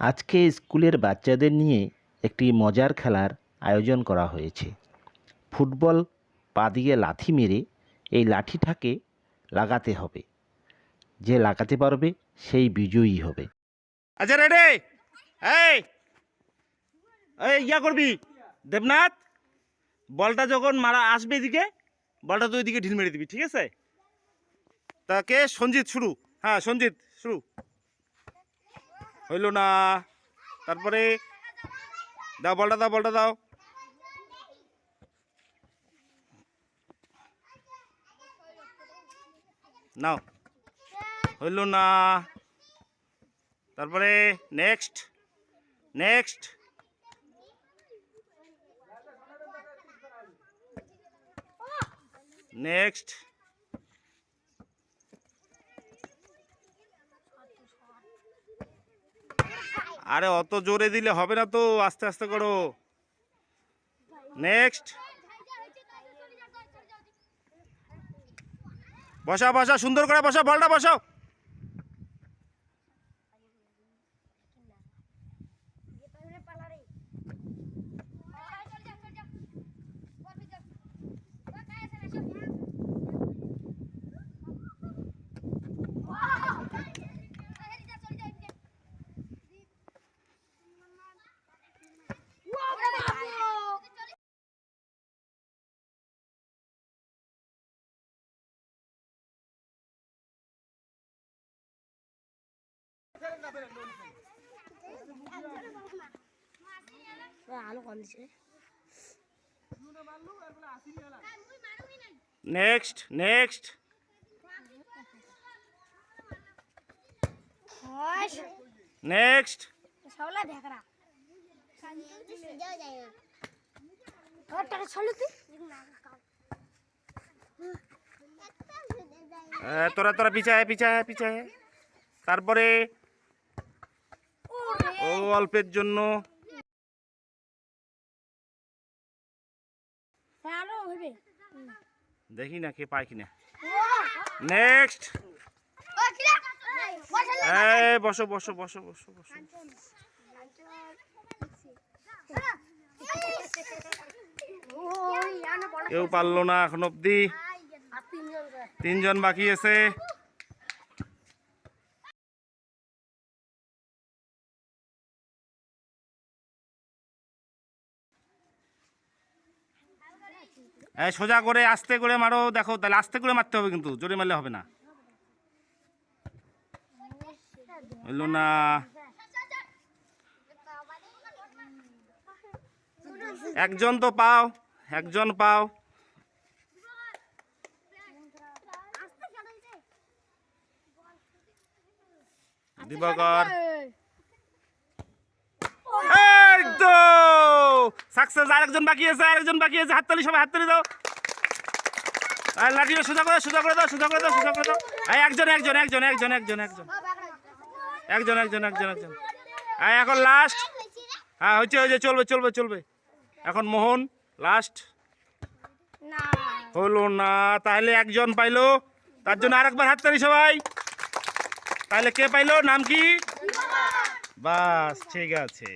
আজকে স্কুলের বাচ্চাদের নিয়ে একটি মজার খেলার আয়োজন করা হয়েছে। ফুটবল পা দিয়ে লাথি মেরে এই লাঠিটাকে লাগাতে হবে। যে লাগাতে পারবে সেই বিজয়ী হবে। আচ্ছা রেডি এই! এই ইয়া করবি? দেবনাথ বলটা যখন মারা আসবে এদিকে বলটা তুই এদিকে ঢিল মেরে দিবি ঠিক আছে? তাকে সঞ্জিত, শুরু। হ্যাঁ সঞ্জিত, শুরু। হইল না। তারপরে দাও, বলটা দাও বলটা দাও। নাও। হইল না। তারপরে নেক্সট নেক্সট। নেক্সট। আরে অত জোরে দিলে হবে না তো, আস্তে আস্তে করো। নেক্সট বসা বসা সুন্দর করে বসা বলটা বসাও। আলো কম দিছে। নেক্সট নেক্সট নেক্সট সবলা দেখরা তোর তোরা তোরা পিছায় পিছায় পিছায়। তারপরে অল্পের জন্য। দেখি না কে পায় কিনা। নেক্সট বসো বসো বসো বসো বসো কেউ পারল না এখন অব্দি তিনজন বাকি আছে। সোজা করে আস্তে করে মারো দেখো তাহলে আস্তে করে মারতে হবে কিন্তু জোরে মারলে হবে না। হইল না। একজন তো পাও একজন পাও। দিবাকর এই তো সাকসেস আরেকজন বাকি আছে আরেকজন বাকি আছে হাততালি সবাই হাততালি দাও। আর লাঠিটা সোজা করে সোজা করে দাও সোজা করে দাও সোজা করে দাও। একজন একজন একজন একজন একজন একজন। একজন একজন একজন একজন। এই এখন লাস্ট হ্যাঁ হচ্ছে হয়েছে চলবে চলবে চলবে। এখন মোহন লাস্ট হলো না তাহলে একজন পাইলো। তার জন্য আর আরেকবার হাততালি সবাই। তাহলে কে পাইলো? নাম কি? বাস ঠিক আছে।